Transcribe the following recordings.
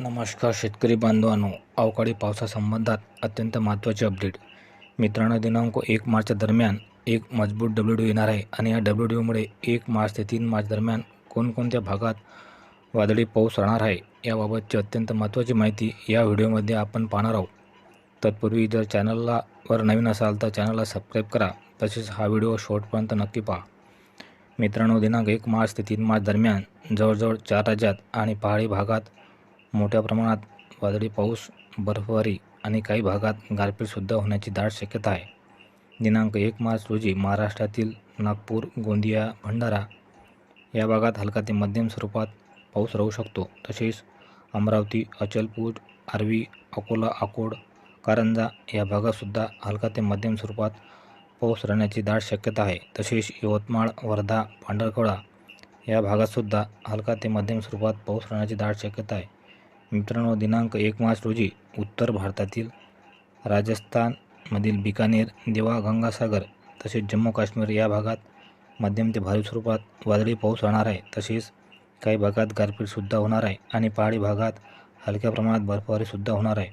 नमस्कार शेतकरी बांधवांनो अवकाळी पावसासंबंधात अत्यंत महत्त्वाचे अपडेट. मित्रांनो दिनांक एक मार्च दरम्यान एक मजबूत डब्ल्यू डी येणार आहे आणि या डब्ल्यू डीमुळे एक मार्च ते तीन मार्च दरम्यान कोणकोणत्या भागात वादळी पाऊस राहणार आहे याबाबतची अत्यंत महत्त्वाची माहिती या व्हिडिओमध्ये आपण पाहणार आहोत. तत्पूर्वी जर चॅनलला वर नवीन असाल तर चॅनलला सबस्क्राईब करा तसेच हा व्हिडिओ शेवटपर्यंत नक्की पहा. मित्रांनो दिनांक एक मार्च ते तीन मार्च दरम्यान जवळजवळ चार राज्यात आणि पहाडी भागात मोठ्या प्रमाणात वादळी पाऊस बर्फबारी आणि काही भागात गारपीटसुद्धा होण्याची दाट शक्यता आहे. दिनांक एक मार्च रोजी महाराष्ट्रातील नागपूर गोंदिया भंडारा या भागात हलका ते मध्यम स्वरूपात पाऊस राहू शकतो. तसेच अमरावती अचलपूर आर्वी अकोला अकोड कारंजा या भागातसुद्धा हलका ते मध्यम स्वरूपात पाऊस राहण्याची दाट शक्यता आहे. तसेच यवतमाळ वर्धा पांढरकवडा या भागातसुद्धा हलका ते मध्यम स्वरूपात पाऊस राहण्याची दाट शक्यता आहे. मित्रांनो दिनांक एक मार्च रोजी उत्तर भारतातील राजस्थानमधील बिकानेर देवा गंगासागर तसेच जम्मू काश्मीर या भागात मध्यम ते भारी स्वरूपात वादळी पाऊस राहणार आहे. तसेच काही भागात गारपीटसुद्धा होणार आहे आणि पहाडी भागात हलक्या प्रमाणात बर्फबारीसुद्धा होणार आहे.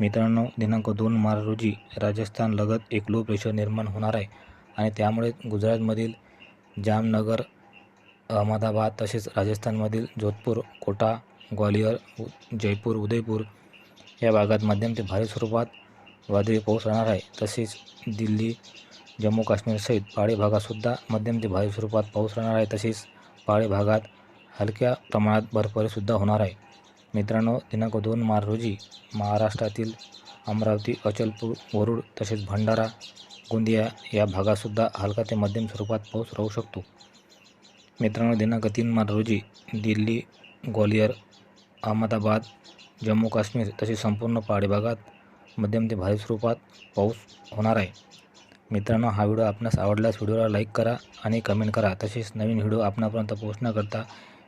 मित्रांनो दिनांक दोन मार्च रोजी राजस्थान लगत एक लो प्रेशर निर्माण होणार आहे आणि त्यामुळे गुजरातमधील जामनगर अहमदाबाद तसेच राजस्थानमधील जोधपूर कोटा ग्वालियर जयपूर उदयपूर या भागात मध्यम ते भारी स्वरूपात वादळी पाऊस राहणार आहे. तसेच दिल्ली जम्मू काश्मीरसहित पहाडी भागातसुद्धा मध्यम ते भारी स्वरूपात पाऊस राहणार आहे. तसेच पहाडी भागात हलक्या प्रमाणात बर्फबारीसुद्धा होणार आहे. मित्रांनो दिनांक दोन मार्च रोजी महाराष्ट्रातील अमरावती अचलपूर वरुड तसेच भंडारा गोंदिया या भागातसुद्धा हलका ते मध्यम स्वरूपात पाऊस राहू शकतो. मित्रांनो दिनांक तीन मार्च रोजी दिल्ली ग्वालियर अहमदाबाद जम्मू काश्मीर तसेच संपूर्ण पहाडी भागात मध्यम ते भारी स्वरूपात पाऊस होणार आहे. मित्रांनो हा व्हिडिओ आपणास आवडल्यास व्हिडिओला लाईक करा आणि कमेंट करा. तसेच नवीन व्हिडिओ आपणापर्यंत पोहोचण्याकरता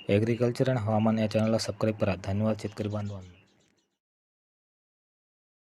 ॲग्रिकल्चर अँड हवामान या चॅनलला सबस्क्राईब करा. धन्यवाद शेतकरी बांधवांनो.